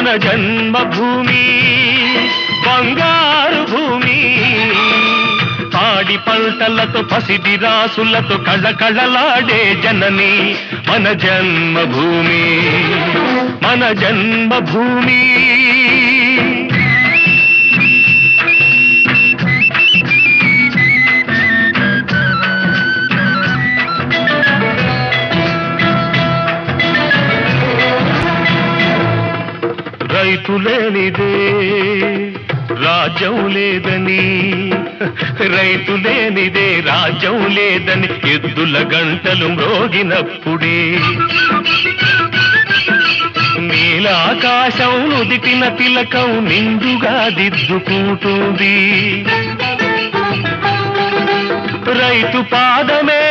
మన జన్మభూమి బంగారు భూమి. పాడి పంటలతో పసిడి రాసులతో కళకళలాడే జనని మన జన్మభూమి మన జన్మభూమి. రైతు లేనిదే రాజ్యం లేదని. రైతు లేనిదే రాజ్యం లేదని ఎద్దుల గంటలు మ్రోగినప్పుడే. నీలాకాశం నుదిటిన తిలకం నిండుగా దిద్దుకుంటుంది. రైతు పాదమే